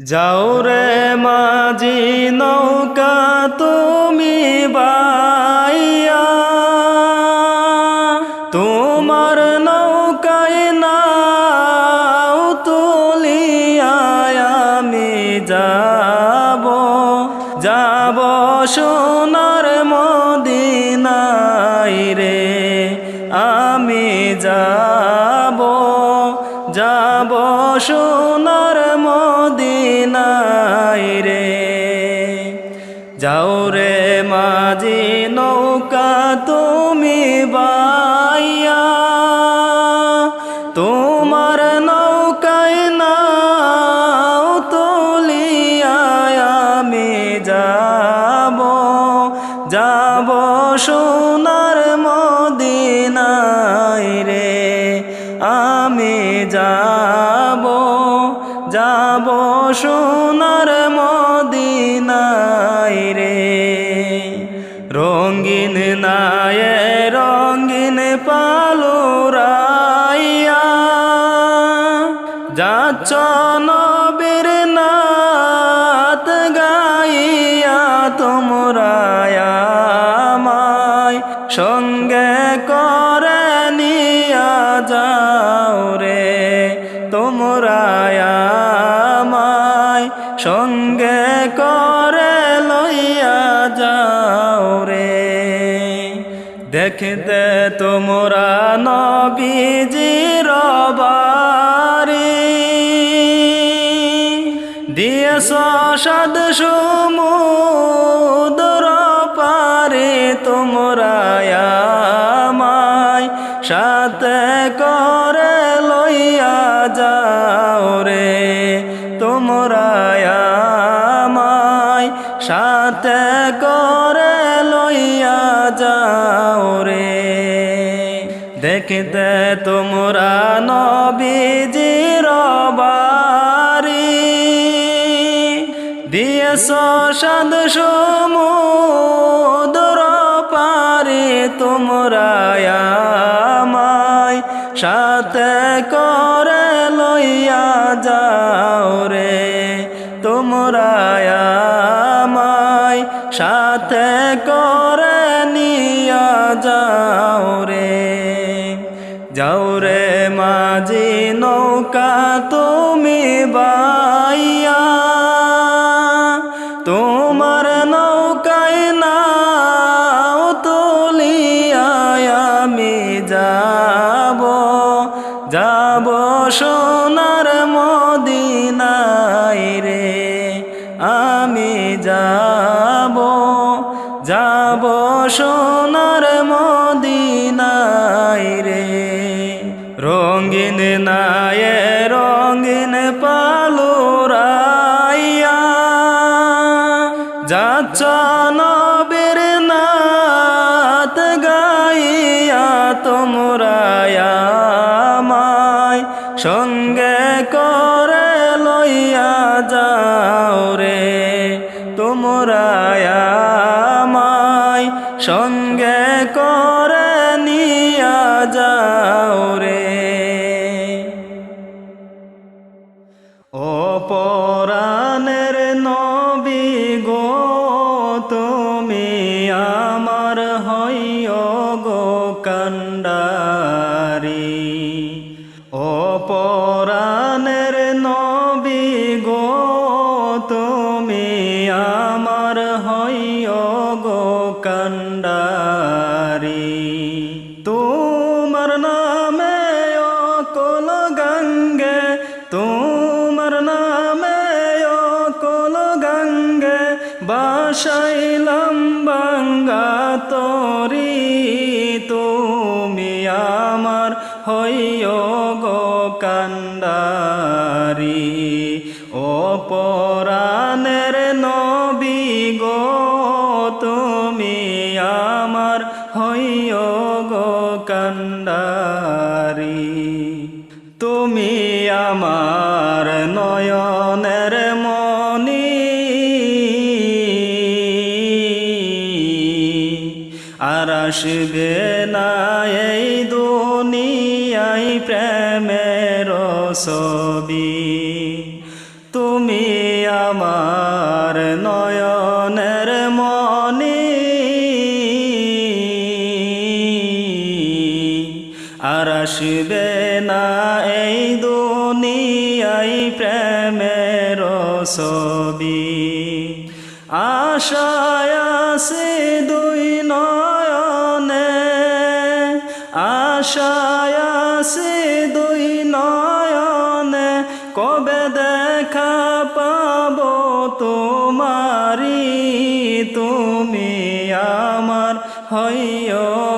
যাও রে মাঝি নৌকা তুমি বা আমি যাব যাব সোনার মদিনায় রে। রঙিন নায় রঙ্গিন পালো রাইয়া যাচ্ছ সমুদর পারে তোমরা আমায় সাথে করে লইয়া যাও রে। তোমরা আমায় সাথে করে লইয়া যাও রে। দেখতে তোমরা গেছ সাদ সমুদর পারে তোমরা পরাণে তুমি আমার নয়নের মনি আর আসবে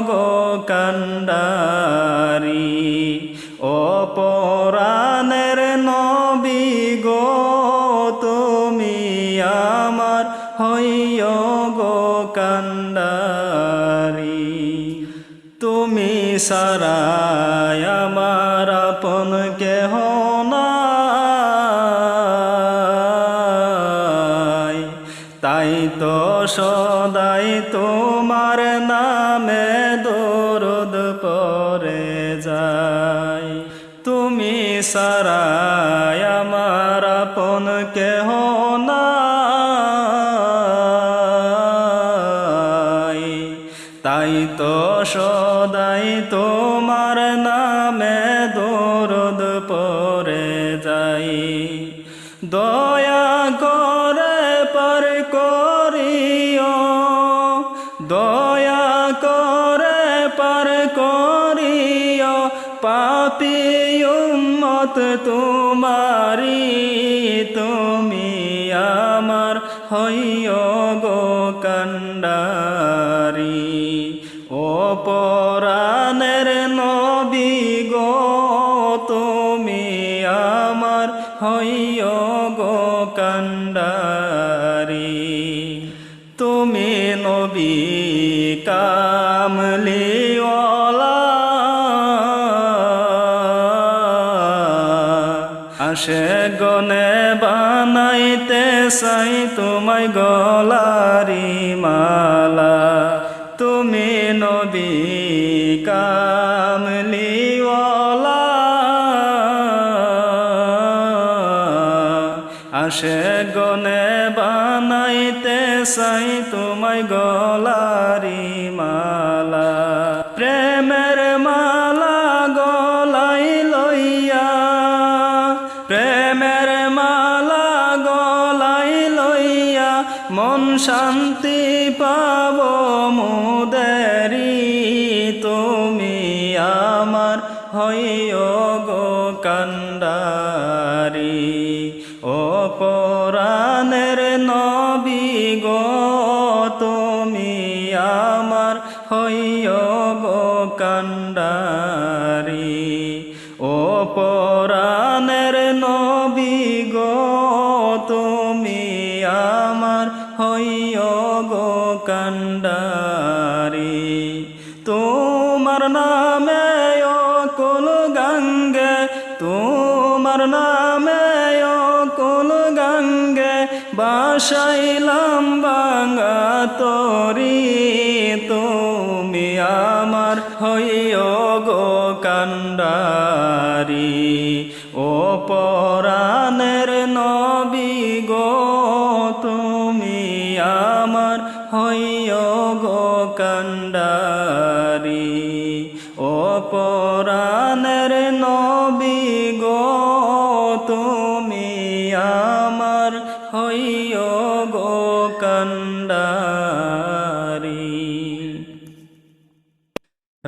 গো কান্ডারি ও পরাণের নবী গো, তুমি আমার হইয় গো কান্ডারি তুমি সারায় আমার আপন কেহ নাই। তাই তো সদাই সারায় আমার আপন কেহ নাই। তাই তো সদাই তোমার নামে দরদ পরে যাই। দয়া করে পর করিও। দয়া পাপি উম্মত তোমারি তুমি আমার হইয় গো কান্ডারি ও পরাণের নবী গো, তুমি আমার হইয় গো কান্ডারি তুমি নবী কামলিওয়ালা চাই তোমায় গলারি মালা। তুমি নবী কামলিওয়ালা। আসে গনে বানাইতে চাই তোমায় গলারি মালা। গঙ্গে, তোমার নামে অকুল গঙ্গে, বাসাইলাম বাঙ্গা তরি। তুমি আমার হইয় গো কান্ডারি, ও পরাণের নবী গো। তুমি আমার হইয় গো কান্ডারি, ও পরাণের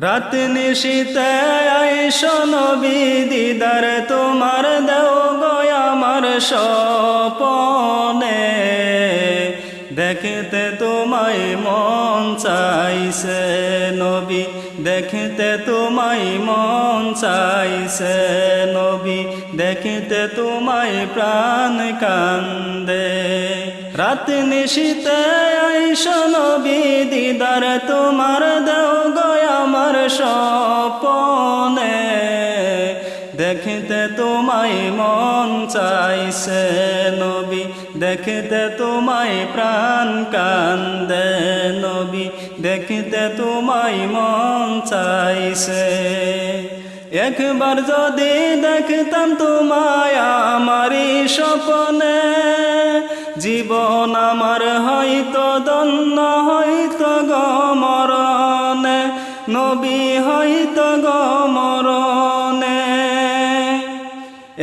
রাত নিশীতে আইস নবী দিদার তোমার দেও গয় আমার স্বপনে। দেখতে তোমায় মন চাইছে নবী, দেখতে তোমায় মন চাইছে নবী, দেখতে তোমায় প্রাণ কান্দে। রাত নিশীতে আইস নবী দিদার, তোমার দেও গয় আমার স্বপনে। দেখতে তোমায় মন চাইছে নবী, দেখতে তোমায় প্রাণ কান্দে নবী, দেখতে তোমায় মন চাইছে। একবার যদি দেখতাম তোমায় আমারই স্বপনে জীবন আমার হয়তো দন্ন হয়তো গমরণে। নবী হয়তো গমরণে।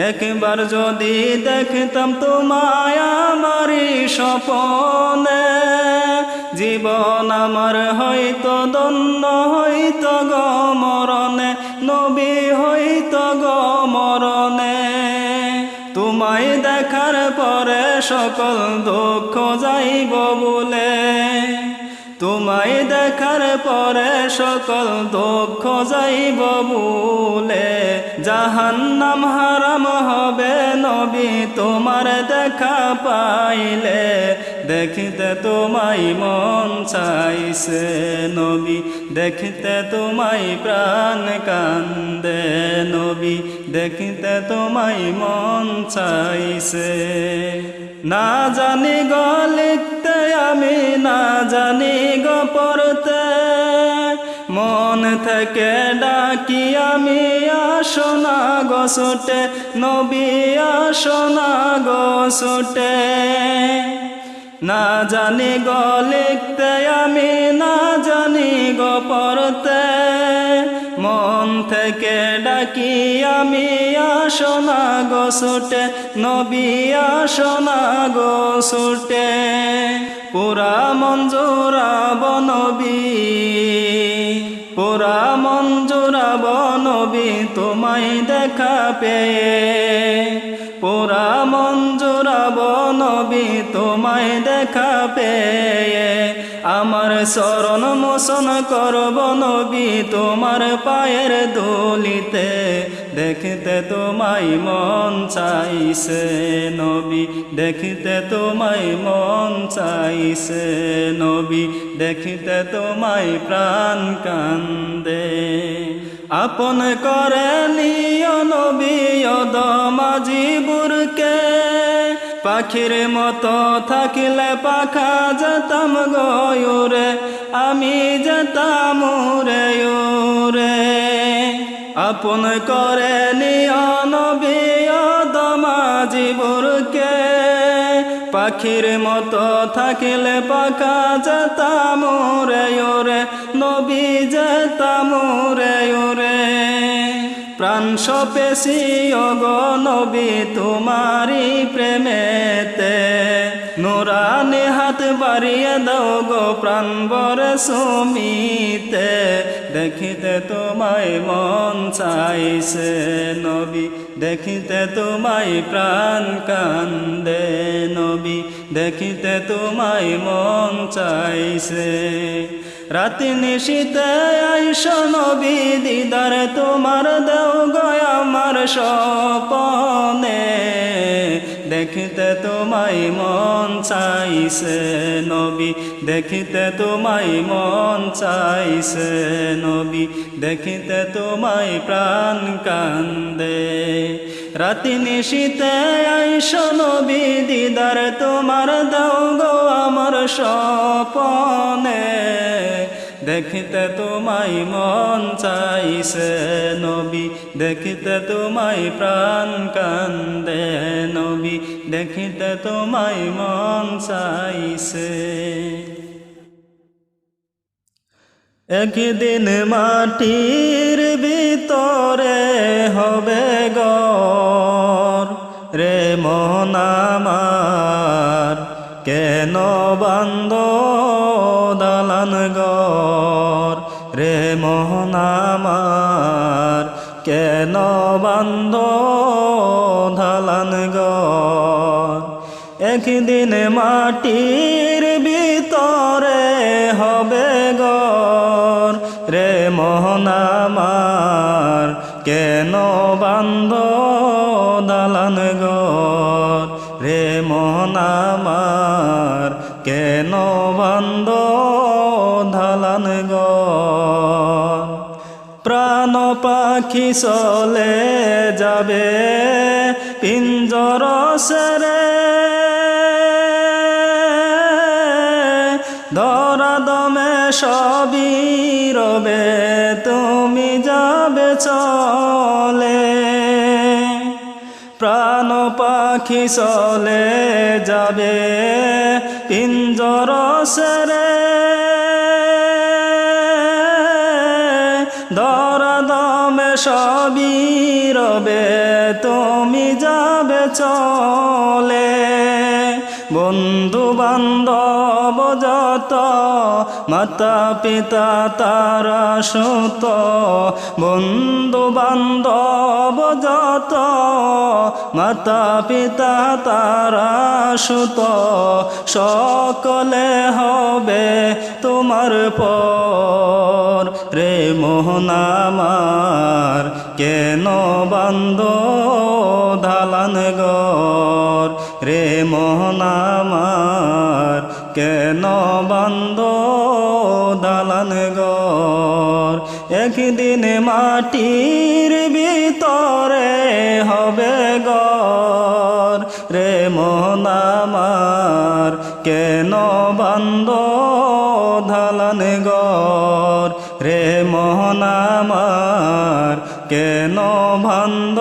একবার যদি দেখতাম তোমায় আমারই স্বপনে, জীবন আমার হয়তো দন্ন হয়তো গমরণে। পরে সকল দুঃখ যাইব বলে। তোমায় দেখার পরে সকল দুঃখ যাইব বলে জাহান্নাম হারাম হবে নবী, তোমার দেখা পাইলে। দেখিতে তোমায় মন চাইছে নবী, দেখিতে তোমায় প্রাণ কান্দে নবী, দেখিতে তোমায় মন চাইছে। না জানি গো লিখতে আমি, না জানি গো পড়তে। মন থেকে ডাকি আমি আসনা গো নবী আসনা গো না জানি গো লিখতে আমি, না জানি গো পড়তে। থেকে ডাকি আমি আসনা গো ছুটে, নবী আসনা গো ছুটে। পুরা মঞ্জুরা বনবী পুরা মঞ্জুরা বনবী তোমায় দেখা পেয়ে। পুরা মঞ্জুরা বনবী তোমায় দেখা পেয়ে। আমার শরণ মোশন করব নবী তোমার পায়ের দলিতে। দেখতে তোমায় মন চাইছে নবী, দেখতে তোমায় মন চাইছে নবী, দেখতে তোমায় প্রাণ কান্দে। আপন করে পাখির মতো থাকিলে পাখা যেতাম গয়ুরে আমি যেতাম রে রে আপন করে নিয় নবী মাঝি বুরকে পাখির মতো থাকিলে পাখা যেতাম রে রে নবী যেতাম রে রে প্রাণ সপেছি অগ নবী তোমারি প্রেমেতে। নোরানি হাত বাড়িয়ে দাও গো প্রাণ বরে সুমিতে। দেখিতে তোমায় মন চাইছে নবী, দেখিতে তোমায় প্রাণ কান্দে নবী, দেখিতে তোমায় মন চাইছে। রাতি নিশীতে আইস নবী দিদার, তোমার দেও গয় আমার স্বপনে। দেখিতে তোমায় মন চাইছে নবী, দেখিতে তোমায় মন চাইছে নবী, দেখিতে তোমায় প্রাণ কান্দে। রাতি নিশীতে আইস নবী দিদার, তোমার দাও গো আমার স্বপনে। দেখিতে তোমায় মন চাইছে নবী, দেখিতে তোমায় প্রাণ কান্দে নবী, দেখিতে তোমায় মন চাইছে। একদিন মাটির ভিতরে হবে গর রে মনামার কেন বান্দ দালান গর রে মোহনামার কেন বান্দ ধালান গর একদিন মাটির ভিতরে হবে গর মোহনামার কেন বান্দ দালান গর রে মোহনামার কেন বান্দ ধালান গর প্রাণ পাখি চলে যাবে পিঞ্জর সেরে ধরা দমে সবই রবে তুমি যাবে চলে প্রাণ পাখি চলে যাবে পিঞ্জরসরে। দরদমে সবি রবে তুমি যাবে চলে। বন্ধু বান্ধব যত মাতা পিতা তারা সুত বন্ধু বান্ধব যত মাতা পিতা তারা সুত, সকলে হবে তোমার পর। রে মোহনামার কেন বান্ধ ধালান গর রে মোহনামার কেন বান্দ দালান গর একদিন মাটির ভিতরে হবে গর রে মোহনামার কেন বান্দ ধালান গর রে মোহনামার কেন বান্দ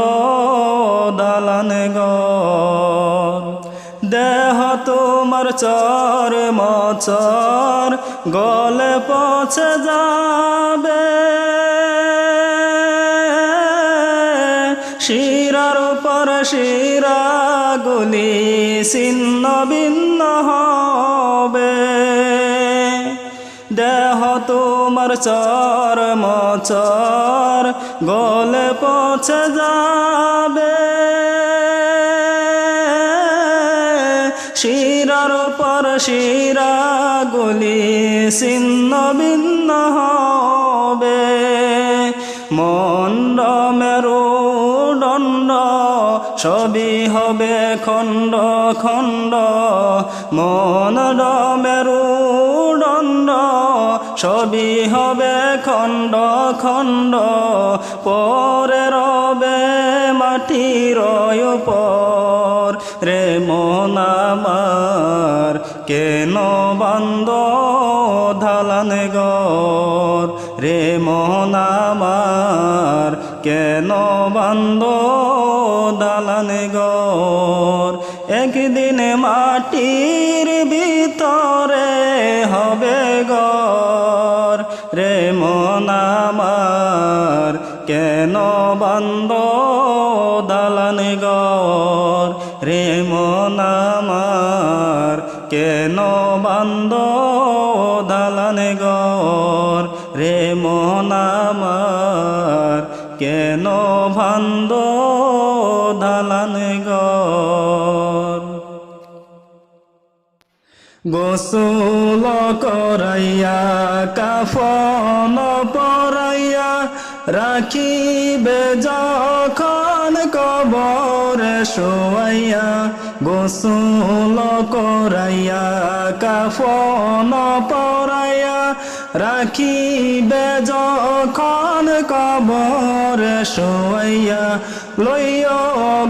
মচর গলে পচে যাবে। শিরার উপর শিরা গুলি ছিন্ন ভিন্ন হবে। দেহ তোমার চর মচর গলে পচে যাবে। শিরার পর শিরা গুলি ছিন্ন ভিন্ন হবে। মন্ড, মেরু, দণ্ড, ছবি হবে খণ্ড খণ্ড। মনড মেরু, দণ্ড সবই হবে খণ্ড খণ্ড। পরে রবে মাটির উপর রে মনামার কেন বান্দ ধালান গর রে মনামার কেন বান্দ দালান গর একদিন মাটির ভিতরে হবে গর রে মনামার কেন কেন বান্দ দালান গর রে মনামার কেন ভান্দ দালান গর গোসল করাইয়া, কাফন পরাইয়া রাখিবে যখন কবরে শোয়াইয়া গোসল করাইয়া, কাফন পরাইয়া রাখিবে যখন কবরে শোয়াইয়া। লইয়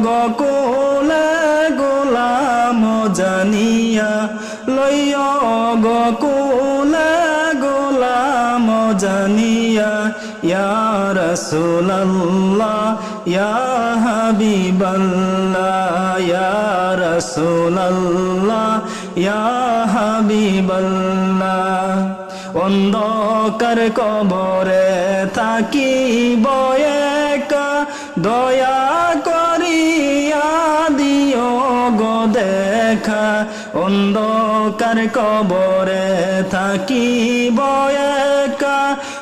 গকুলে গোলাম জানিয়া লইয় গকুলে গোলাম জানিয়া, ইয়া রাসূলুল্লাহ, ইয়া হাবিবাল্লাহ, ইয়া রাসূলুল্লাহ, ইয়া হাবিবাল্লাহ। অন্ধকার কবরে থাকি বয়েকা দয়া করিয়া দিও গো দেখা। অন্ধকার কবরে থাকি বয়েকা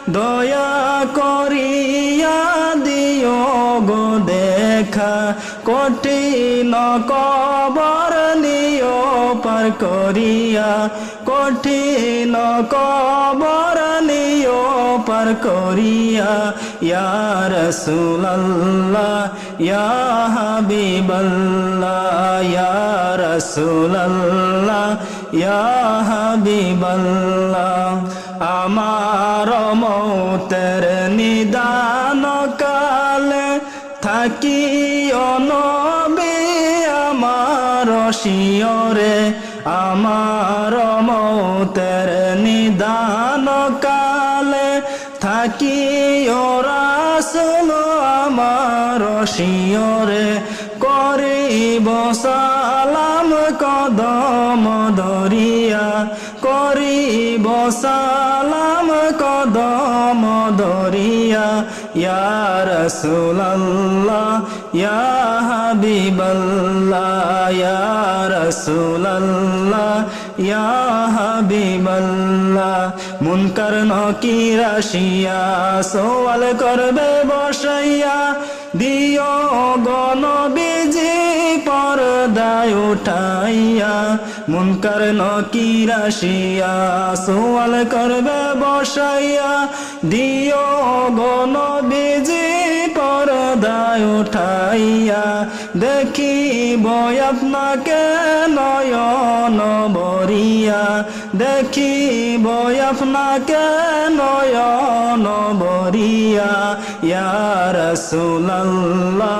দয়া করিয়া দিও গো দেখা। কঠিন কবর নিও পার করিয়া। কঠিন কবর নিও পার করিয়া। ইয়া রাসূলুল্লাহ, ইয়া হাবিবাল্লাহ, ইয়া রাসূলুল্লাহ, ইয়া হাবিবাল্লাহ। আমার মৌতের নিদান কালে থাকি অনবে আমার শিয়রে আমার মৌতের নিদান কালে। থাকি ওরা আমার শিয়রে করে করিব সালাম কদম দরিয়া, করিব সালাম ইয়া রাসূলুল্লাহ, ইয়া হাবিবাল্লাহ, ইয়া রাসূলুল্লাহ, ইয়া হাবিবাল্লাহ। মুনকার নকির আসিয়া সওয়াল করবে বসাইয়া, দিও গণ বিজি পর্দায় উঠাইয়া। মুনকার নকিরা শিয়া সোয়াল করবে বসাইয়া, দিও গণ বিজি পর্দায় উঠাইয়া, দেখিব আপনাকে নয়ন বরিয়া দেখিব আপনাকে নয়ন বরিয়া ইয়া রাসূলুল্লাহ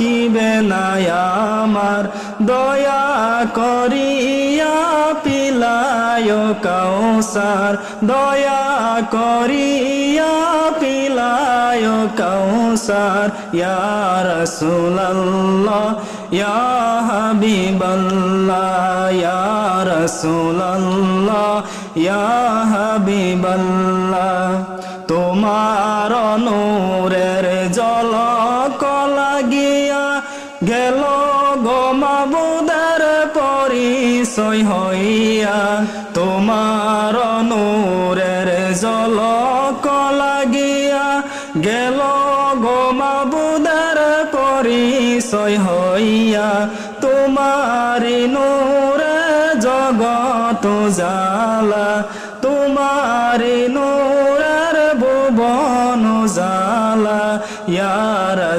থাকিবে না আমার দয়া করিয়া পিলায় কৌসার দয়া করিয়া পিলায় কৌসার ইয়া রাসূলুল্লাহ, ইয়া হাবিবাল্লাহ, ইয়া রাসূলুল্লাহ, ইয়া হাবিবাল্লাহ।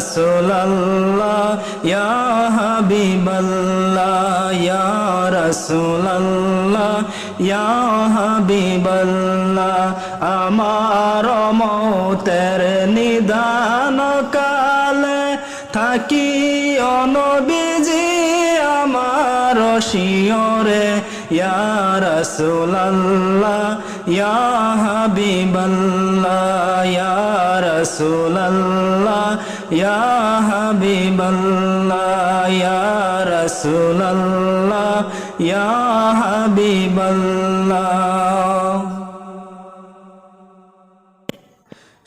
রাসূলুল্লাহ, ইয়া হাবিবাল্লাহ, ইয়া আমার মৌতের নিদান কালে থাকি অনবিজি আমার শিয়রে, ইয়া রাসূলুল্লাহ, ইয়া হাবিবাল্লাহ, ইয়া রাসূলুল্লাহ। ইয়া হাবিবাল্লাহ ইয়া রাসূলুল্লাহ ইয়া হাবিবাল্লাহ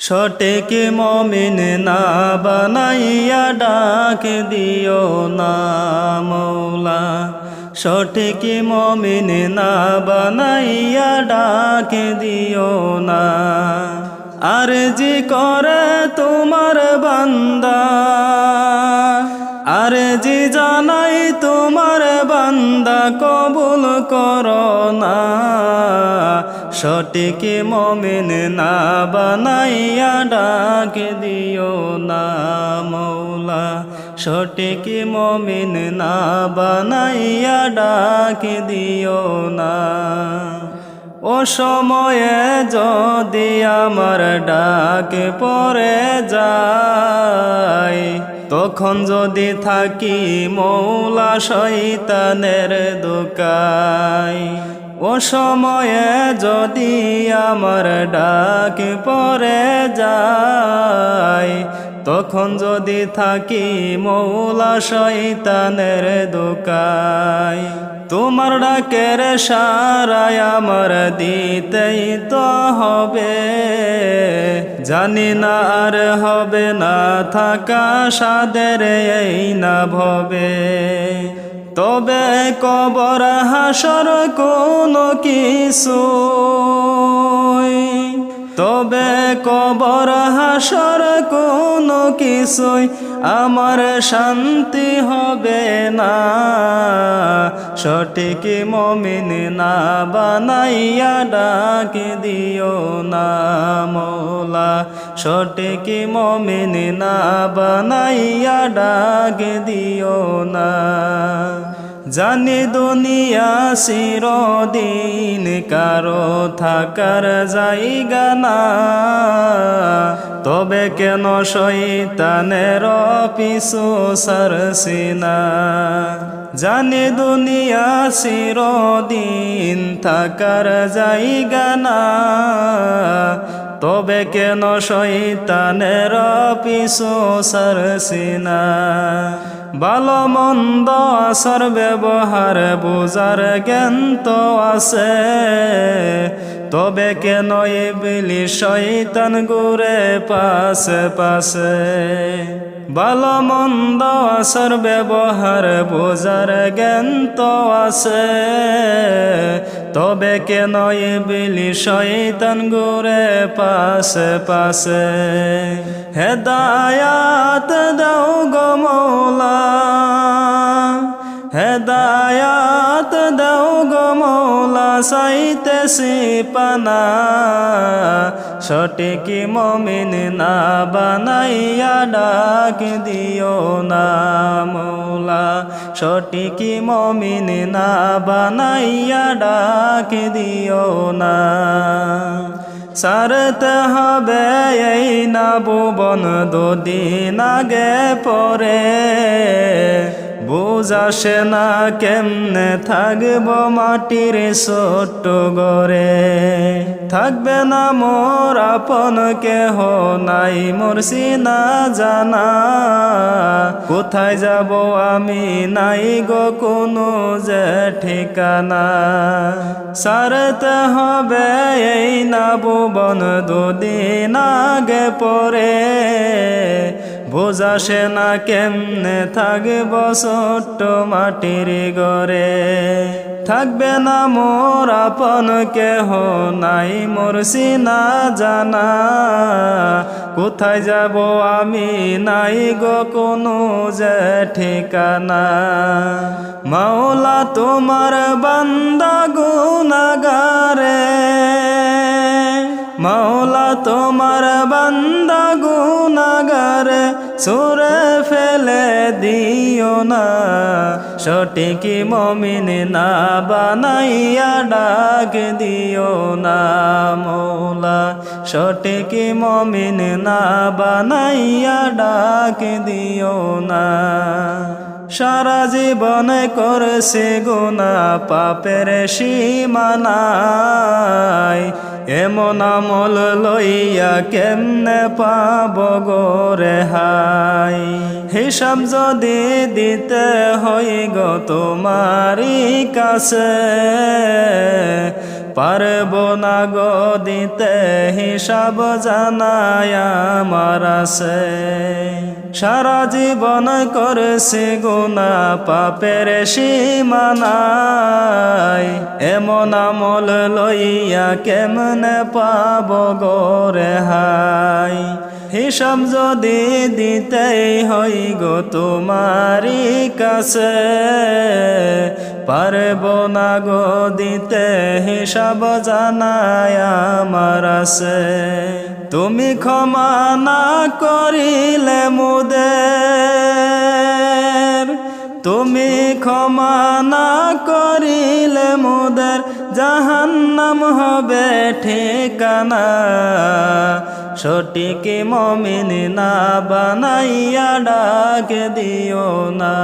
সটেক মমিন না বানাইয়া ডাক দিও না মৌলা। সঠিক মমিন না বানাইয়া ডাক দিও না। আর জি করে তোমার বান্দা, আর জি জানাই তোমার বান্দা, কবুল করো না। সঠিক মমিন না বানাইয়া ডাক দিও না মৌলা। সঠিক মমিন না বানাইয়া ডাক দিও না। ও সময়ে যদি আমার ডাক পরে যায়, তখন যদি থাকি মৌলা শৈতানের দোকায়। ও সময়ে যদি আমার ডাক পরে যায়, তখন যদি থাকি মৌলা শৈতানের দোকায়। তোমার ডাকের সারায় আমার দিতেই তো হবে। জানি না আর হবে না থাকা সাদের এই না ভবে। তবে কবর হাসর কোনো কিছু তবে কবর হাসর কোনো কিছুই আমার শান্তি হবে না। সঠিক মমিন না বানাইয়া ডাক দিও না মৌলা। সঠিক মমিন না বানাইয়া ডাক দিও না। জানি দুনিয়া চিরদিন কারও থাকার জায়গা না। তবে কেন শৈতানের পিছু সারসিনা জানি দুনিয়া চিরদিন থাকার জায়গা না। তবে কেন শৈতানের পিছু সারসিনা ভালো মন্দ আসার ব্যবহার বোঝার জ্ঞান তো আছে। তবে কেন এ বিলি শৈতান ঘুরে পাশে পাশে? ভালো মন্দ আসার ব্যবহার বোঝার জ্ঞান তো আছে। তবে কেন বিলি শৈতান ঘুরে পাশে পাশে? হেদায়াত দাও গো মৌলা। হেদায়াত দাও গো মৌলা সাইতেছি পানা। সঠিক মমিন না বানাইয়া ডাক দিও না মৌলা? সঠিক মমিন না বানাইয়া ডাক দিও না? সারতে হবে এই না ভুবন দুদিন আগে পরে। বুঝাসে না কেমনে থাকব মাটির ছোট্ট গরে থাকবে না মোর আপন কেহ নাই, মোর সিনা জানা। কোথায় যাব আমি নাই গো কোনো যে ঠিকানা। সারতে হবে এই না ভুবন দুদিন আগে পরে। বোঝাসে না কেমনে থাকব ছোট্ট মাটির গরে থাকবে না মোর আপন কেহ নাই, মোর সিনা জানা। কোথায় যাব আমি নাই গো কোনো যে ঠিকানা? মাওলা তোমার বান্দা গুনাগারে। মাওলা তোমার বান্দা গুনাগারে সুরে ফেলে দিও না। সঠিক মমিন না বানাইয়া ডাক দিও না মৌলা সঠিক মমিন না বানাইয়া ডাক দিও না। সারা জীবন করছে গুনা পাপের সীমানায়। এমন আমল লইয়া কেমনে পাব গোরে হাই হিসাব যদি দিতে হই গো তোমারই কাছে। পারব না গো দিতে হিসাব জানায় আমার আছে। সারা জীবন করছে গুনা পাপের সীমানায়। এমন আমল লইয়া কেমনে পাব গোরে হাই হিসাব যদি দিতেই হই গো তোমারই কাছে। পারব না গো দিতে হিসাব জানায় আমার আছে। তুমি ক্ষমা না করিলে মুদের, তুমি ক্ষমা না করিলে মুদের, জাহান্নাম হবে ঠিকানা। সঠিক মমিন না বানাইয়া ডাক দিও না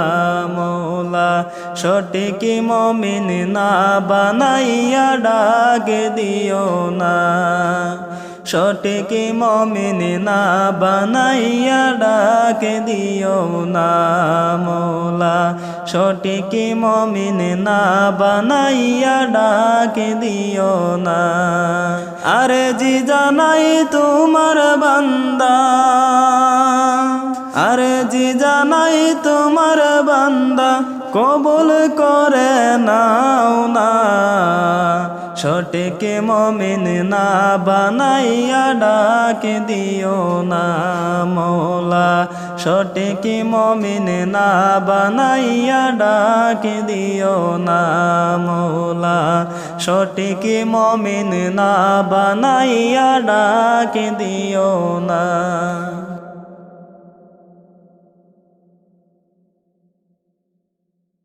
মৌলা। সঠিক মমিন না বানাইয়া ডাক দিও না। সঠিক মমিন না বানাইয়া ডাক দিও না মৌলা। সঠিক মমিন না বানাইয়া ডাক দিও না। আরে জি জানাই তোমার বান্দা। আরে জি জানাই তোমার বান্দা, কবুল করে নাও না। সঠিক মমিন না বানাইয়া ডাক দিও না মৌলা। সঠিক মমিন না বানাইয়া ডাক দিও না মৌলা। সঠিক মমিন না বানাইয়া ডাক দিও না।